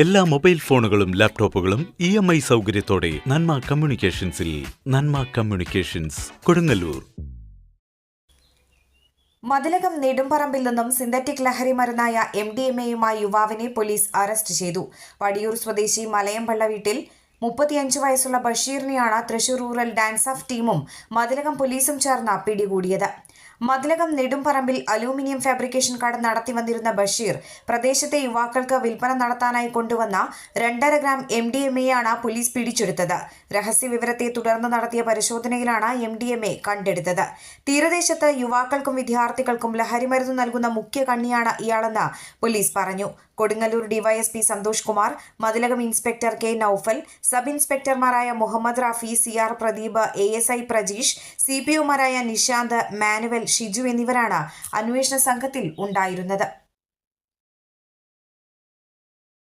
എല്ലാ മൊബൈൽ ഫോണുകളും ലാപ്ടോപ്പുകളും ഇ എം ഐ സൗകര്യത്തോടെ നന്മ കമ്മ്യൂണിക്കേഷൻസിൽ നന്മ കമ്മ്യൂണിക്കേഷൻസ് കൊടുങ്ങല്ലൂർ. മതിലകം നെടുമ്പറമ്പിൽ നിന്നും സിന്തറ്റിക് ലഹരി മരുന്നായ എം ഡി എം എയുമായി യുവാവിനെ പോലീസ് അറസ്റ്റ് ചെയ്തു. വടിയൂർ സ്വദേശി മലയംപള്ള വീട്ടിൽ മുപ്പത്തിയഞ്ച് വയസ്സുള്ള ബഷീറിനെയാണ് തൃശൂർ റൂറൽ ഡാൻസ് ഓഫ് ടീമും മതിലകം പോലീസും ചേർന്ന് പിടികൂടിയത്. മതിലകം നെടുംപറമ്പിൽ അലൂമിനിയം ഫാബ്രിക്കേഷൻ കട നടത്തി വന്നിരുന്ന ബഷീർ പ്രദേശത്തെ യുവാക്കൾക്ക് വിൽപ്പന നടത്താനായി കൊണ്ടുവന്ന രണ്ടര ഗ്രാം എം ഡി എം എയാണ് പോലീസ് പിടിച്ചെടുത്തത്. രഹസ്യ വിവരത്തെ തുടർന്ന് നടത്തിയ പരിശോധനയിലാണ് എം ഡി എം എ കണ്ടെടുത്തത്. തീരദേശത്ത് യുവാക്കൾക്കും വിദ്യാർത്ഥികൾക്കും ലഹരിമരുന്ന് നൽകുന്ന മുഖ്യ കണ്ണിയാണ് ഇയാളെന്ന് പോലീസ് പറഞ്ഞു. Kodungallur DYSP Santhosh Kumar Mathilakam inspector K Noufal sub ഇൻസ്പെക്ടർമാരായ Muhammad Rafi C R Pradeep A S I Prajeesh C P ഒമാരായ Nishanth manual Shiju എന്നിവരാണ് അന്വേഷണ സംഘത്തിൽ ഉണ്ടായിരുന്നത്